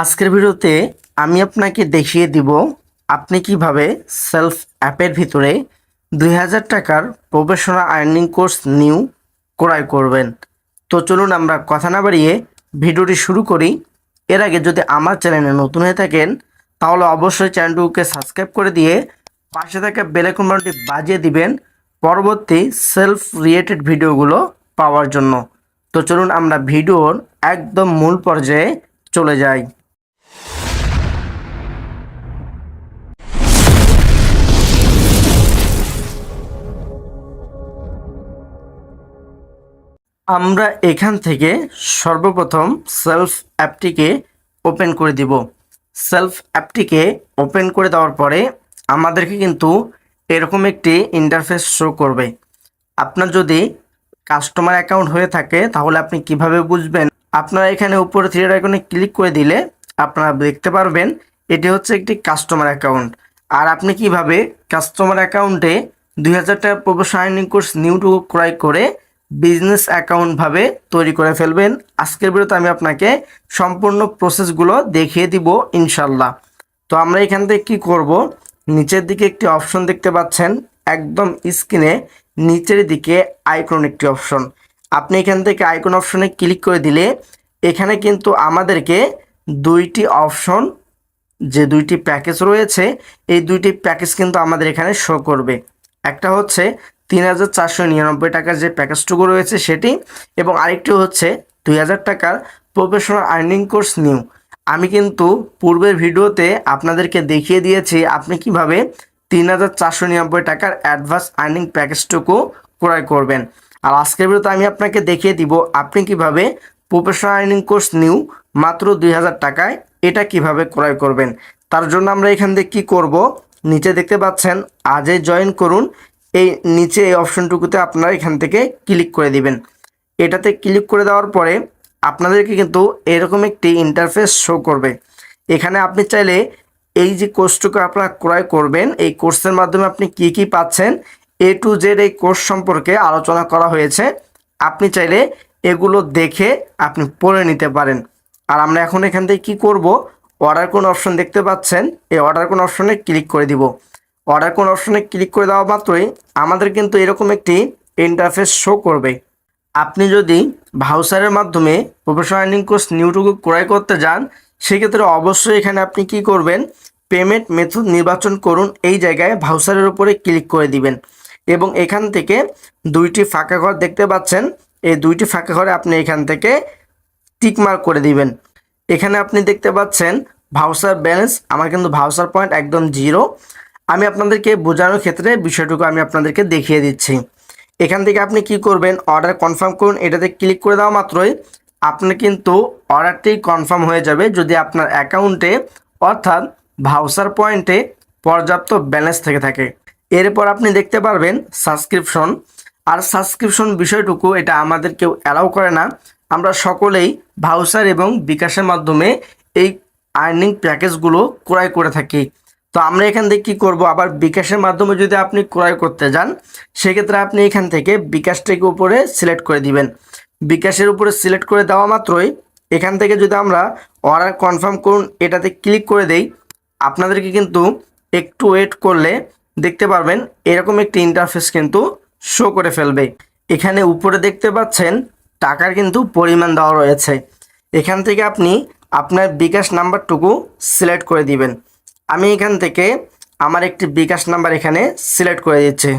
আজকের ভিডিওতে আমি আপনাকে দেখিয়ে দিব আপনি কীভাবে সেলফ অ্যাপের ভিতরে দুই হাজার টাকার প্রফেশনাল আর্নিং কোর্স নিউ ক্রয় করবেন। তো চলুন আমরা কথা না বাড়িয়ে ভিডিওটি শুরু করি। এর আগে যদি আমার চ্যানেলে নতুন হয়ে থাকেন, তাহলে অবশ্যই চ্যানেলটিকে সাবস্ক্রাইব করে দিয়ে পাশে থাকা বেলাইকন বাটনটি বাজিয়ে দিবেন পরবর্তী সেলফ রিলেটেড ভিডিওগুলো পাওয়ার জন্য। তো চলুন আমরা ভিডিওর একদম মূল পর্যায়ে চলে যাই। আমরা এখান থেকে সর্বপ্রথম সেলফ অ্যাপটিকে ওপেন করে দিব। সেলফ অ্যাপটিকে ওপেন করে দেওয়ার পরে আমাদেরকে কিন্তু এরকম একটি ইন্টারফেস শো করবে। আপনার যদি কাস্টমার অ্যাকাউন্ট হয়ে থাকে, তাহলে আপনি কীভাবে বুঝবেন? আপনারা এখানে উপরে থ্রি আইকনে ক্লিক করে দিলে আপনারা দেখতে পারবেন, এটি হচ্ছে একটি কাস্টমার অ্যাকাউন্ট আর আপনি কীভাবে কাস্টমার অ্যাকাউন্টে দুই হাজার টাকা প্রফেশনাল আর্নিং কোর্স নিউটুকু ক্রয় করে বিজনেস অ্যাকাউন্টভাবে তৈরি করে ফেলবেন। আজকের ভিডিওতে আমি আপনাকে সম্পূর্ণ প্রসেসগুলো দেখিয়ে দিব ইনশাল্লাহ তো আমরা এখান থেকে কী করব? নিচের দিকে একটি অপশন দেখতে পাচ্ছেন, একদম স্ক্রিনে নিচের দিকে আইকন একটি অপশন আপনি এখান থেকে আইকন অপশনে ক্লিক করে দিলে এখানে কিন্তু আমাদেরকে দুইটি অপশন যে দুইটি প্যাকেজ রয়েছে, এই দুইটি প্যাকেজ কিন্তু আমাদের এখানে শো করবে। একটা হচ্ছে তিন হাজার চারশো নিরানব্বই টাকার যে প্যাকেজটুকু রয়েছে সেটি এবং আরেকটি হচ্ছে দুই হাজার টাকার প্রফেশনাল আর্নিং কোর্স নিউ আমি কিন্তু পূর্বের ভিডিওতে আপনাদেরকে দেখিয়ে দিয়েছি আপনি কীভাবে তিন হাজার চারশো নিরানব্বই টাকার অ্যাডভান্স আর্নিং প্যাকেজটুকু ক্রয় করবেন। আর আজকের ভিডিওতে আমি আপনাকে দেখিয়ে দিব আপনি কীভাবে প্রফেশনাল আর্নিং কোর্স নিউ মাত্র দুই হাজার টাকায় এটা কীভাবে ক্রয় করবেন। তার জন্য আমরা এখান থেকে কী করব? নিচে দেখতে পাচ্ছেন, আজই জয়েন করুন। এই নিচে এই অপশনটুকুতে আপনারা এখান থেকে ক্লিক করে দিবেন। এটাতে ক্লিক করে দেওয়ার পরে আপনাদেরকে কিন্তু এরকম একটি ইন্টারফেস শো করবে। এখানে আপনি চাইলে এই যে কোর্সটুকু আপনারা ক্রয় করবেন, এই কোর্সের মাধ্যমে আপনি কি কি পাচ্ছেন এ টু জেড এই কোর্স সম্পর্কে আলোচনা করা হয়েছে। আপনি চাইলে এগুলো দেখে আপনি পড়ে নিতে পারেন। আর আমরা এখন এখান থেকে কী করব? অর্ডার কোন অপশন দেখতে পাচ্ছেন, এই অর্ডার কোন অপশনে ক্লিক করে দিব। অর্ডার কোন অপশনে ক্লিক করে দেওয়া মাত্রই আমাদের কিন্তু এরকম একটি ইন্টারফেস শো করবে। আপনি যদি ভাউসারের মাধ্যমে প্রফেশনাল আর্নিং কোর্স নিউটুকু ক্রয় করতে যান, সেক্ষেত্রে অবশ্যই এখানে আপনি কি করবেন? পেমেন্ট মেথড নির্বাচন করুন, এই জায়গায় ভাউসারের উপরে ক্লিক করে দিবেন। এবং এখান থেকে দুইটি ফাঁকা ঘর দেখতে পাচ্ছেন, এই দুইটি ফাঁকা ঘরে আপনি এখান থেকে টিকমার্ক করে দিবেন। এখানে আপনি দেখতে পাচ্ছেন ভাউসার ব্যালেন্স আমার কিন্তু ভাউসার পয়েন্ট একদম জিরো আমি আপনাদেরকে বোঝানোর ক্ষেত্রে বিষয়টুকু আমি আপনাদেরকে দেখিয়ে দিচ্ছি। এখান থেকে আপনি কি করবেন? অর্ডার কনফার্ম করুন। এটাতে ক্লিক করে দেওয়া মাত্রই। আপনার কিন্তু অর্ডারটি কনফার্ম হয়ে যাবে যদি আপনার অ্যাকাউন্টে অর্থাৎ ভাউসার পয়েন্টে পর্যাপ্ত ব্যালেন্স থেকে থাকে। এরপর আপনি দেখতে পারবেন সাবস্ক্রিপশন। আর সাবস্ক্রিপশন বিষয়টুকু এটা আমাদের কেউ অ্যালাউ করে না। আমরা সকলেই ভাউসার এবং বিকাশের মাধ্যমে এই আর্নিং প্যাকেজগুলো ক্রয় করে থাকি। তো আমরা এখান থেকে কী করব? আবার বিকাশের মাধ্যমে যদি আপনি ক্রয় করতে যান, সেক্ষেত্রে আপনি এখান থেকে বিকাশটাকে উপরে সিলেক্ট করে দিবেন। বিকাশের উপরে সিলেক্ট করে দেওয়া মাত্রই এখান থেকে যদি আমরা অর্ডার কনফার্ম করুন, এটাতে ক্লিক করে দেই, আপনাদেরকে কিন্তু একটু ওয়েট করলে দেখতে পারবেন এরকম একটি ইন্টারফেস কিন্তু শো করে ফেলবে। এখানে উপরে দেখতে পাচ্ছেন টাকার কিন্তু পরিমাণ দেওয়া রয়েছে। এখান থেকে আপনি আপনার বিকাশ নাম্বারটুকু সিলেক্ট করে দিবেন। আমি এখান থেকে আমার একটি বিকাশ নাম্বার এখানে সিলেক্ট করে দিচ্ছি।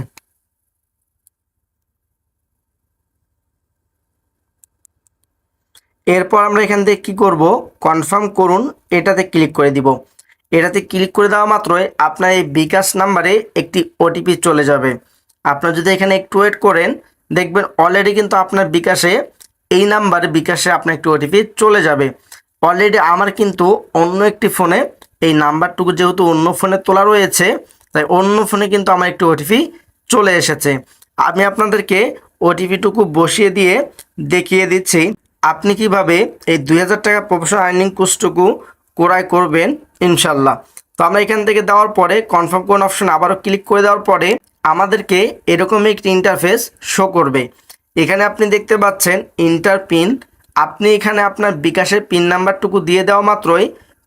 এরপর আমরা এখান থেকে কী করব? কনফার্ম করুন, এটাতে ক্লিক করে দিব। এটাতে ক্লিক করে দেওয়া মাত্রই আপনার এই বিকাশ নাম্বারে একটি ওটিপি চলে যাবে। আপনার যদি এখানে একটু ওয়েট করেন, দেখবেন অলরেডি কিন্তু আপনার বিকাশে এই নাম্বারে বিকাশে আপনার একটি ওটিপি চলে যাবে। অলরেডি আমার কিন্তু অন্য একটি ফোনে এই নাম্বারটুকু যেহেতু অন্য ফোনে তোলা রয়েছে, তাই অন্য ফোনে কিন্তু আমার একটি ওটিপি চলে এসেছে। আমি আপনাদেরকে ওটিপিটুকু বসিয়ে দিয়ে দেখিয়ে দিচ্ছি, আপনি কীভাবে এই দুই হাজার টাকা প্রফেশনাল আর্নিং কোর্সটুকু ক্রয় করবেন, ইনশাল্লাহ। তো আমরা এখান থেকে দেওয়ার পরে, কনফার্ম কোন অপশন আবারও ক্লিক করে দেওয়ার পরে, আমাদেরকে এরকম একটি ইন্টারফেস শো করবে। এখানে আপনি দেখতে পাচ্ছেন ইন্টার পিন আপনি এখানে আপনার বিকাশের পিন নাম্বারটুকু দিয়ে দেওয়া মাত্রই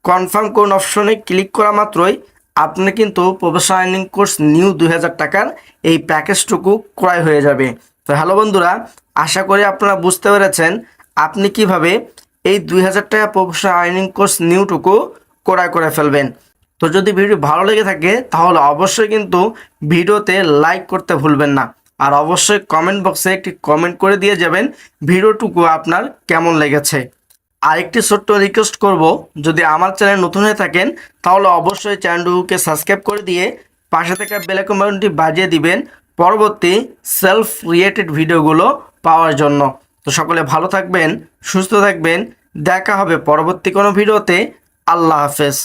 কনফার্ম কোন অপশনে ক্লিক করা মাত্রই আপনি কিন্তু প্রফেশনাল আর্নিং কোর্স নিউ দুই হাজার টাকার এই প্যাকেজটুকু ক্রয় হয়ে যাবে। তো হ্যালো বন্ধুরা, আশা করি আপনারা বুঝতে পেরেছেন আপনি কীভাবে এই দুই হাজার টাকা প্রফেশনাল আর্নিং কোর্স নিউটুকু ক্রয় করে ফেলবেন। তো যদি ভিডিও ভালো লেগে থাকে, তাহলে অবশ্যই কিন্তু ভিডিওতে লাইক করতে ভুলবেন না। আর অবশ্যই কমেন্ট বক্সে একটি কমেন্ট করে দিয়ে যাবেন, ভিডিওটুকু আপনার কেমন লেগেছে। আরেকটি ছোট্ট রিকোয়েস্ট করব। যদি আমার চ্যানেল নতুন হয়ে থাকেন, তাহলে অবশ্যই চ্যানেলটুকুকে সাবস্ক্রাইব করে দিয়ে পাশে থাকা বেলাইকন বাটনটি বাজিয়ে দিবেন পরবর্তী সেলফ রিলেটেড ভিডিওগুলো পাওয়ার জন্য। তো সকলে ভালো থাকবেন, সুস্থ থাকবেন, দেখা হবে পরবর্তী কোনো ভিডিওতে আল্লাহ হাফেজ।